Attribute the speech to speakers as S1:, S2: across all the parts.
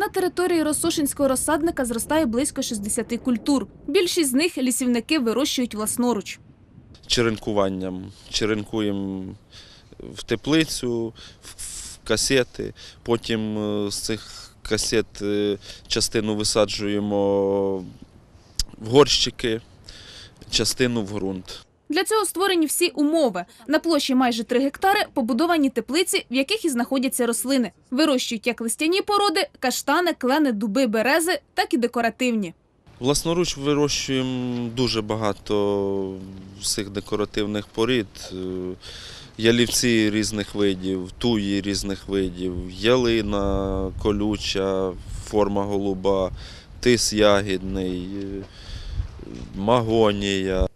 S1: На території Росошинського розсадника зростає близько 60 культур. Більшість з них лісівники вирощують власноруч.
S2: черенкуванням. Черенкуємо в теплицю, в касети. Потім е, з цих касет е, частину висаджуємо в горщики, частину в ґрунт.
S1: Для цього створені всі умови. На площі майже 3 гектари побудовані теплиці, в яких і знаходяться рослини. Вирощують як листяні породи, каштани, клени, дуби, берези, так і декоративні.
S2: Власноруч вирощуємо дуже багато всіх декоративних порід. Е, Ялівці різних видів, туї різних видів, ялина колюча, форма голуба, тис ягідний, е, магонія.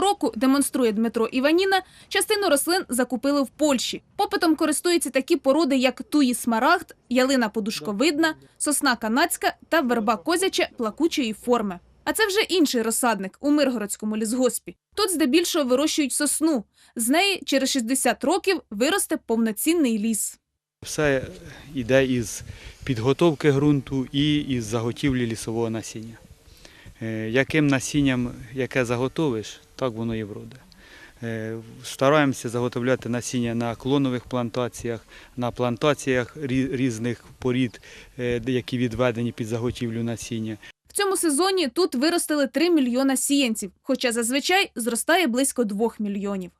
S1: Року, демонструє Дмитро Іваніна, частину рослин закупили в Польщі. Попитом користуються такі породи, як туї смарагд, ялина подушковидна, сосна канадська та верба козяча плакучої форми. А це вже інший розсадник у Миргородському лісгоспі. Тут здебільшого вирощують сосну. З неї через 60 років виросте повноцінний ліс.
S3: Все йде із підготовки ґрунту і із заготівлі лісового насіння. Е, Яким насінням, яке заготовиш, так воно і вроде. Е, Стараємося заготовляти насіння на клонових плантаціях, на плантаціях різних порід, е, які відведені під заготівлю насіння.
S1: В цьому сезоні тут виростили 3 мільйона сіянців, хоча зазвичай зростає близько 2 мільйонів.